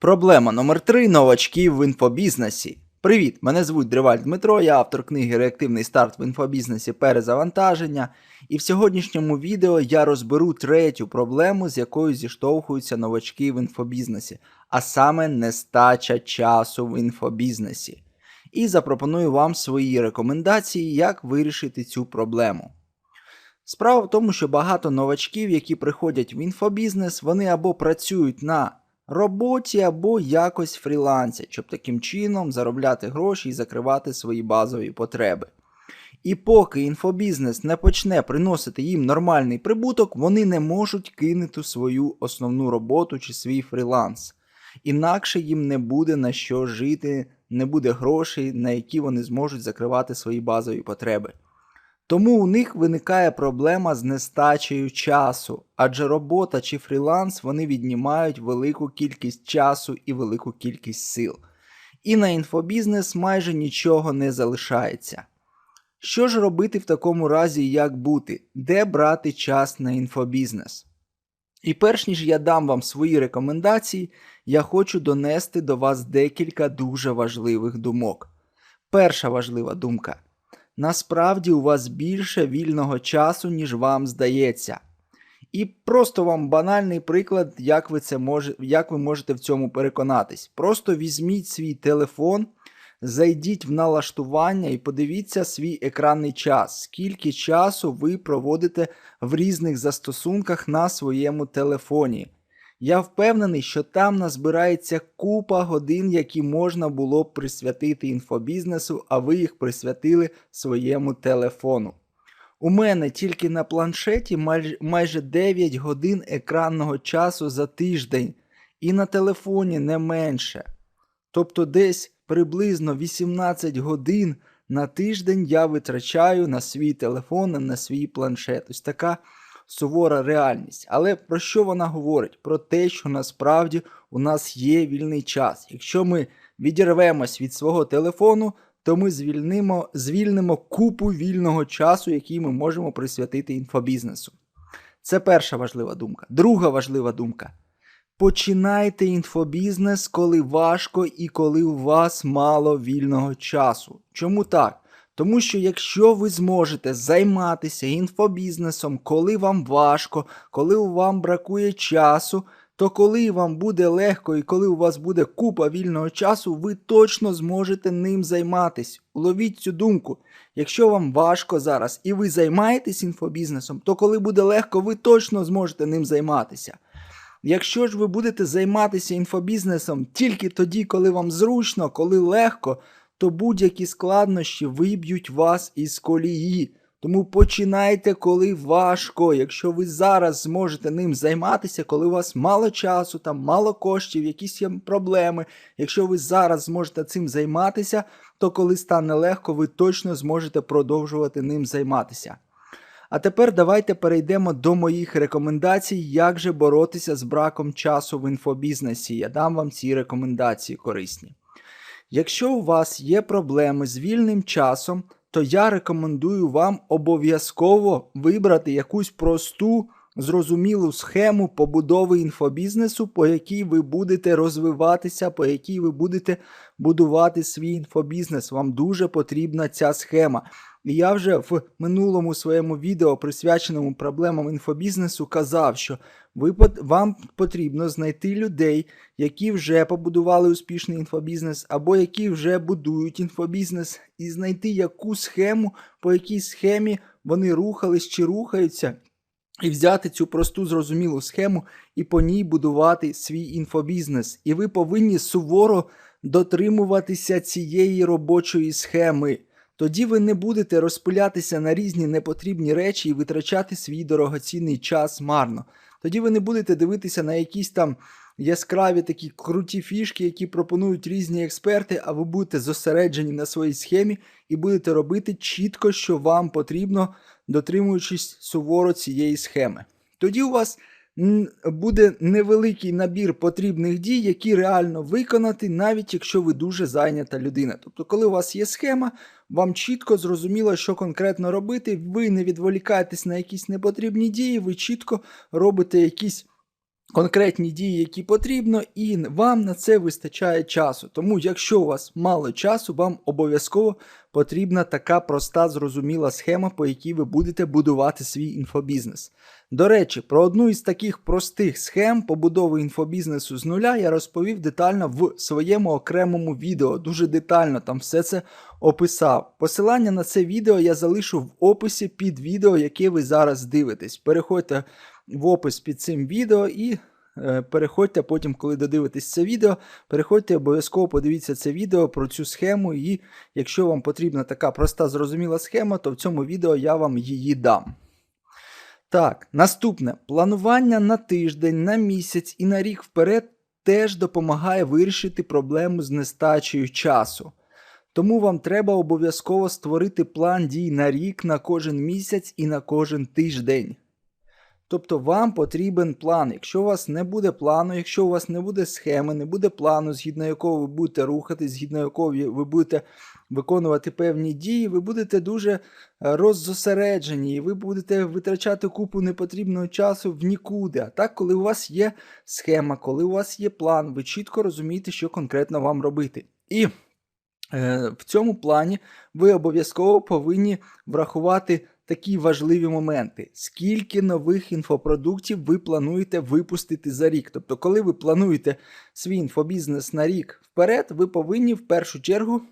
Проблема номер 3 новачків в інфобізнесі. Привіт! Мене звуть Дриваль Дмитро, я автор книги Реактивний старт в інфобізнесі Перезавантаження. І в сьогоднішньому відео я розберу третю проблему, з якою зіштовхуються новачки в інфобізнесі, а саме нестача часу в інфобізнесі. І запропоную вам свої рекомендації, як вирішити цю проблему. Справа в тому, що багато новачків, які приходять в інфобізнес, вони або працюють на роботі, або якось фрілансять, щоб таким чином заробляти гроші і закривати свої базові потреби. І поки інфобізнес не почне приносити їм нормальний прибуток, вони не можуть кинути свою основну роботу чи свій фріланс. Інакше їм не буде на що жити, не буде грошей, на які вони зможуть закривати свої базові потреби. Тому у них виникає проблема з нестачею часу, адже робота чи фріланс вони віднімають велику кількість часу і велику кількість сил. І на інфобізнес майже нічого не залишається. Що ж робити в такому разі і як бути? Де брати час на інфобізнес? І перш ніж я дам вам свої рекомендації, я хочу донести до вас декілька дуже важливих думок. Перша важлива думка. Насправді у вас більше вільного часу, ніж вам здається. І просто вам банальний приклад, як ви, це може, як ви можете в цьому переконатись. Просто візьміть свій телефон, зайдіть в налаштування і подивіться свій екранний час, скільки часу ви проводите в різних застосунках на своєму телефоні. Я впевнений, що там назбирається купа годин, які можна було б присвятити інфобізнесу, а ви їх присвятили своєму телефону. У мене тільки на планшеті майже, майже 9 годин екранного часу за тиждень, і на телефоні не менше. Тобто десь приблизно 18 годин на тиждень я витрачаю на свій телефон, на свій планшет. Ось така сувора реальність. Але про що вона говорить? Про те, що насправді у нас є вільний час. Якщо ми відірвемось від свого телефону, то ми звільнимо, звільнимо купу вільного часу, який ми можемо присвятити інфобізнесу. Це перша важлива думка. Друга важлива думка. Починайте інфобізнес, коли важко і коли у вас мало вільного часу. Чому так? Тому що якщо ви зможете займатися інфобізнесом, коли вам важко, коли вам бракує часу, то коли вам буде легко і коли у вас буде купа вільного часу, ви точно зможете ним займатись. Уловіть цю думку. Якщо вам важко зараз і ви займаєтесь інфобізнесом, то коли буде легко, ви точно зможете ним займатися. Якщо ж ви будете займатися інфобізнесом тільки тоді, коли вам зручно, коли легко, то будь-які складнощі виб'ють вас із колії. Тому починайте, коли важко. Якщо ви зараз зможете ним займатися, коли у вас мало часу, там мало коштів, якісь є проблеми. Якщо ви зараз зможете цим займатися, то коли стане легко, ви точно зможете продовжувати ним займатися. А тепер давайте перейдемо до моїх рекомендацій, як же боротися з браком часу в інфобізнесі. Я дам вам ці рекомендації корисні. Якщо у вас є проблеми з вільним часом, то я рекомендую вам обов'язково вибрати якусь просту, зрозумілу схему побудови інфобізнесу, по якій ви будете розвиватися, по якій ви будете будувати свій інфобізнес. Вам дуже потрібна ця схема. Я вже в минулому своєму відео, присвяченому проблемам інфобізнесу, казав, що ви, вам потрібно знайти людей, які вже побудували успішний інфобізнес, або які вже будують інфобізнес, і знайти яку схему, по якій схемі вони рухались чи рухаються, і взяти цю просту зрозумілу схему і по ній будувати свій інфобізнес. І ви повинні суворо дотримуватися цієї робочої схеми. Тоді ви не будете розпилятися на різні непотрібні речі і витрачати свій дорогоцінний час марно. Тоді ви не будете дивитися на якісь там яскраві такі круті фішки, які пропонують різні експерти, а ви будете зосереджені на своїй схемі і будете робити чітко, що вам потрібно, дотримуючись суворо цієї схеми. Тоді у вас буде невеликий набір потрібних дій, які реально виконати, навіть якщо ви дуже зайнята людина. Тобто, коли у вас є схема, вам чітко зрозуміло, що конкретно робити, ви не відволікаєтесь на якісь непотрібні дії, ви чітко робите якісь конкретні дії, які потрібно, і вам на це вистачає часу. Тому, якщо у вас мало часу, вам обов'язково потрібна така проста, зрозуміла схема, по якій ви будете будувати свій інфобізнес. До речі, про одну із таких простих схем побудови інфобізнесу з нуля я розповів детально в своєму окремому відео. Дуже детально там все це описав. Посилання на це відео я залишу в описі під відео, яке ви зараз дивитесь. Переходьте в опис під цим відео і переходьте потім, коли додивитесь це відео, переходьте обов'язково подивіться це відео про цю схему. І якщо вам потрібна така проста зрозуміла схема, то в цьому відео я вам її дам. Так, наступне планування на тиждень, на місяць і на рік вперед теж допомагає вирішити проблему з нестачею часу. Тому вам треба обов'язково створити план дій на рік, на кожен місяць і на кожен тиждень. Тобто вам потрібен план. Якщо у вас не буде плану, якщо у вас не буде схеми, не буде плану, згідно якого ви будете рухатись, згідно якого ви будете виконувати певні дії, ви будете дуже е, роззосереджені, і ви будете витрачати купу непотрібного часу в нікуди. А так, коли у вас є схема, коли у вас є план, ви чітко розумієте, що конкретно вам робити. І е, в цьому плані ви обов'язково повинні врахувати такі важливі моменти. Скільки нових інфопродуктів ви плануєте випустити за рік? Тобто, коли ви плануєте свій інфобізнес на рік вперед, ви повинні в першу чергу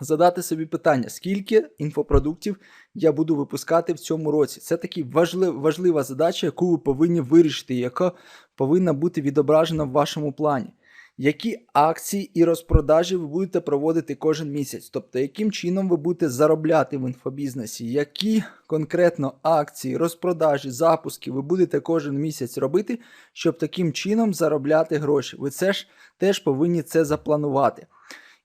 задати собі питання, скільки інфопродуктів я буду випускати в цьому році. Це така важлив, важлива задача, яку ви повинні вирішити, яка повинна бути відображена в вашому плані які акції і розпродажі ви будете проводити кожен місяць, тобто яким чином ви будете заробляти в інфобізнесі, які конкретно акції, розпродажі, запуски ви будете кожен місяць робити, щоб таким чином заробляти гроші. Ви це ж теж повинні це запланувати.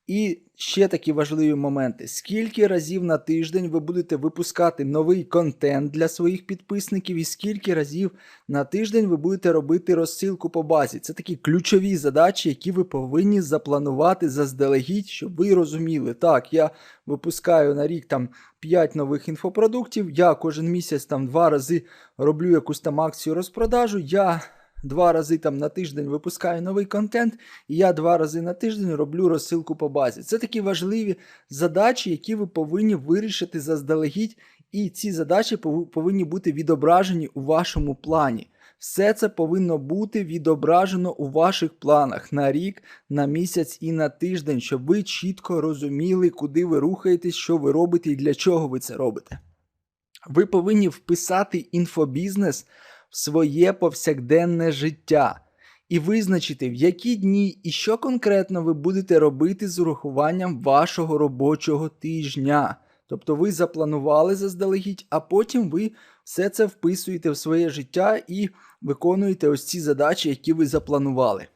І ще такі важливі моменти: скільки разів на тиждень ви будете випускати новий контент для своїх підписників, і скільки разів на тиждень ви будете робити розсилку по базі. Це такі ключові задачі, які ви повинні запланувати заздалегідь, щоб ви розуміли, так, я випускаю на рік там 5 нових інфопродуктів, я кожен місяць там два рази роблю якусь там акцію розпродажу. я два рази там на тиждень випускаю новий контент, і я два рази на тиждень роблю розсилку по базі. Це такі важливі задачі, які ви повинні вирішити заздалегідь, і ці задачі повинні бути відображені у вашому плані. Все це повинно бути відображено у ваших планах на рік, на місяць і на тиждень, щоб ви чітко розуміли, куди ви рухаєтесь, що ви робите і для чого ви це робите. Ви повинні вписати інфобізнес своє повсякденне життя і визначити, в які дні і що конкретно ви будете робити з урахуванням вашого робочого тижня. Тобто ви запланували заздалегідь, а потім ви все це вписуєте в своє життя і виконуєте ось ці задачі, які ви запланували.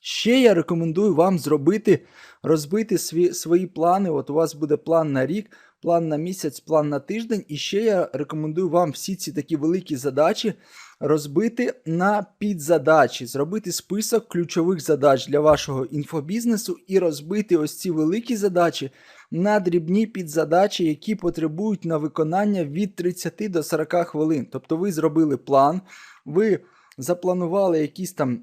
Ще я рекомендую вам зробити, розбити свої, свої плани. От у вас буде план на рік, план на місяць, план на тиждень. І ще я рекомендую вам всі ці такі великі задачі розбити на підзадачі, зробити список ключових задач для вашого інфобізнесу і розбити ось ці великі задачі на дрібні підзадачі, які потребують на виконання від 30 до 40 хвилин. Тобто ви зробили план, ви запланували якісь там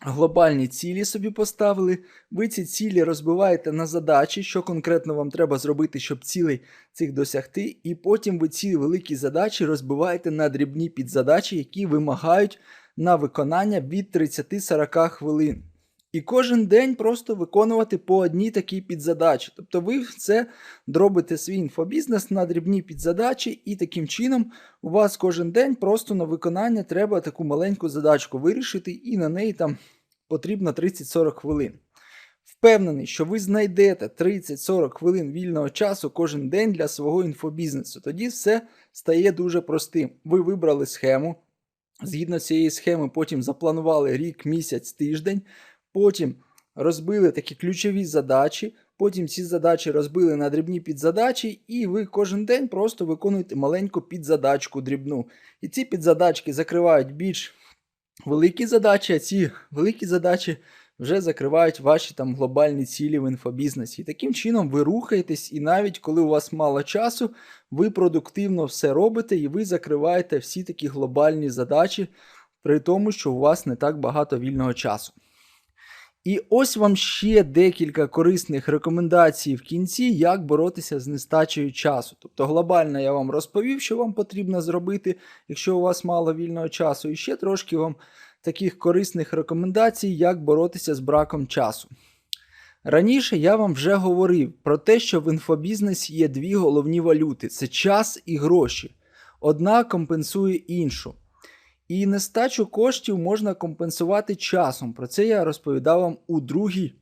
глобальні цілі собі поставили. Ви ці цілі розбиваєте на задачі, що конкретно вам треба зробити, щоб цілей цих досягти. І потім ви ці великі задачі розбиваєте на дрібні підзадачі, які вимагають на виконання від 30-40 хвилин. І кожен день просто виконувати по одній такій підзадачі. Тобто ви це дробите свій інфобізнес на дрібні підзадачі, і таким чином у вас кожен день просто на виконання треба таку маленьку задачку вирішити, і на неї там потрібно 30-40 хвилин. Впевнений, що ви знайдете 30-40 хвилин вільного часу кожен день для свого інфобізнесу. Тоді все стає дуже простим. Ви вибрали схему. Згідно цієї схеми, потім запланували рік, місяць, тиждень. Потім розбили такі ключові задачі, потім ці задачі розбили на дрібні підзадачі, і ви кожен день просто виконуєте маленьку підзадачку дрібну. І ці підзадачки закривають більш великі задачі, а ці великі задачі вже закривають ваші там глобальні цілі в інфобізнесі. І таким чином ви рухаєтесь, і навіть коли у вас мало часу, ви продуктивно все робите і ви закриваєте всі такі глобальні задачі при тому, що у вас не так багато вільного часу. І ось вам ще декілька корисних рекомендацій в кінці, як боротися з нестачею часу. Тобто глобально я вам розповів, що вам потрібно зробити, якщо у вас мало вільного часу, і ще трошки вам таких корисних рекомендацій, як боротися з браком часу. Раніше я вам вже говорив про те, що в інфобізнесі є дві головні валюти: це час і гроші. Одна компенсує іншу. І нестачу коштів можна компенсувати часом. Про це я розповідав вам у другій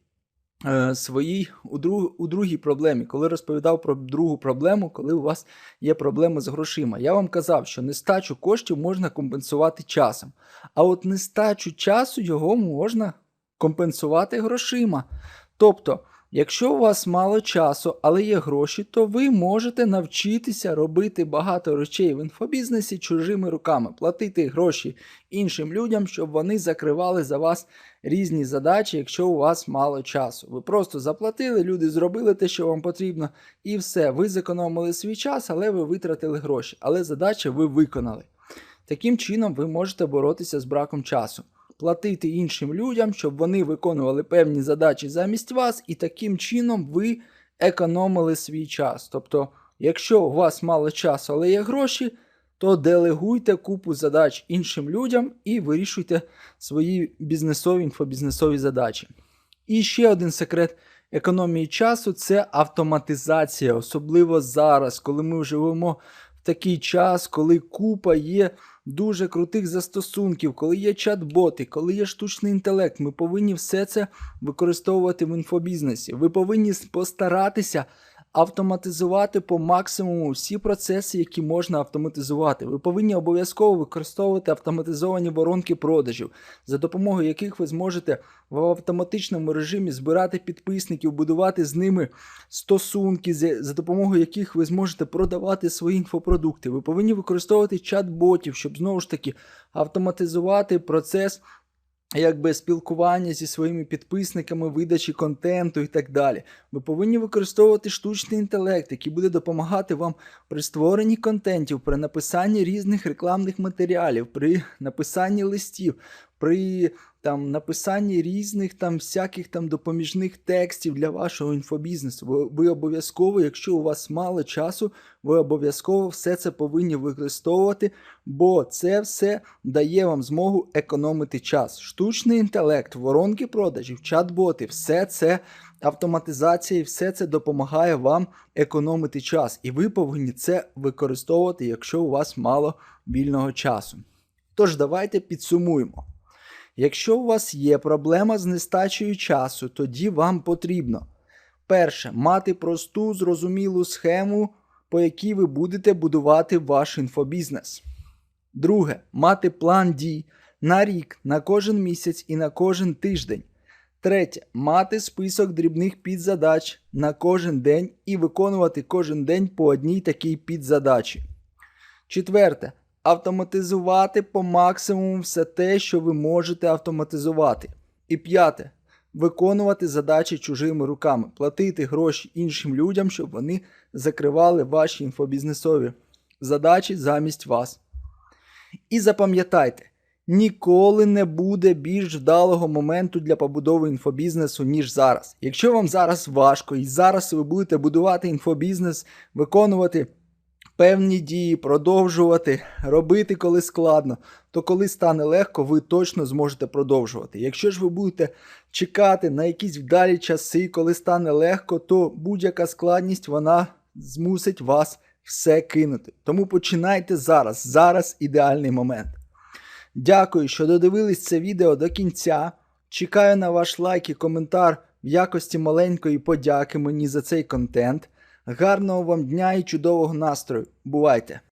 е, своїй у, друг, у другій проблемі, коли розповідав про другу проблему, коли у вас є проблеми з грошима. Я вам казав, що нестачу коштів можна компенсувати часом. А от нестачу часу його можна компенсувати грошима. Тобто, якщо у вас мало часу, але є гроші, то ви можете навчитися робити багато речей в інфобізнесі чужими руками, платити гроші іншим людям, щоб вони закривали за вас різні задачі, якщо у вас мало часу. Ви просто заплатили, люди зробили те, що вам потрібно, і все. Ви зекономили свій час, але ви витратили гроші. Але задачі ви виконали. Таким чином, ви можете боротися з браком часу платити іншим людям, щоб вони виконували певні задачі замість вас, і таким чином ви економили свій час. Тобто, якщо у вас мало часу, але є гроші, то делегуйте купу задач іншим людям і вирішуйте свої бізнесові інфобізнесові задачі. І ще один секрет економії часу це автоматизація, особливо зараз, коли ми живемо в такий час, коли купа є дуже крутих застосунків, коли є чат-боти, коли є штучний інтелект, ми повинні все це використовувати в інфобізнесі. Ви повинні постаратися автоматизувати по максимуму всі процеси, які можна автоматизувати. Ви повинні обов'язково використовувати автоматизовані воронки продажів, за допомогою яких ви зможете в автоматичному режимі збирати підписників, будувати з ними стосунки, за допомогою яких ви зможете продавати свої інфопродукти. Ви повинні використовувати чат-ботів, щоб знову ж таки автоматизувати процес якби спілкування зі своїми підписниками, видачі контенту і так далі. Ви повинні використовувати штучний інтелект, який буде допомагати вам при створенні контентів, при написанні різних рекламних матеріалів, при написанні листів, при там написанні різних там всяких там допоміжних текстів для вашого інфобізнесу. Ви, ви обов'язково, якщо у вас мало часу, ви обов'язково все це повинні використовувати, бо це все дає вам змогу економити час. Штучний інтелект, воронки продажів, чат-боти, все це. Автоматизація і все це допомагає вам економити час, і ви повинні це використовувати, якщо у вас мало вільного часу. Тож, давайте підсумуємо. Якщо у вас є проблема з нестачею часу, тоді вам потрібно перше мати просту зрозумілу схему, по якій ви будете будувати ваш інфобізнес. Друге, мати план дій на рік, на кожен місяць і на кожен тиждень. Третє мати список дрібних підзадач на кожен день і виконувати кожен день по одній такій підзадачі. Четверте автоматизувати по максимуму все те, що ви можете автоматизувати. І п'яте. Виконувати задачі чужими руками, платити гроші іншим людям, щоб вони закривали ваші інфобізнесові задачі замість вас. І запам'ятайте, ніколи не буде більш вдалого моменту для побудови інфобізнесу, ніж зараз. Якщо вам зараз важко і зараз ви будете будувати інфобізнес, виконувати певні дії, продовжувати, робити, коли складно, то коли стане легко, ви точно зможете продовжувати. Якщо ж ви будете чекати на якісь вдалі часи, коли стане легко, то будь-яка складність вона змусить вас все кинути. Тому починайте зараз. Зараз ідеальний момент. Дякую, що додивились це відео до кінця. Чекаю на ваш лайк і коментар в якості маленької подяки мені за цей контент. Гарного вам дня і чудового настрою. Бувайте!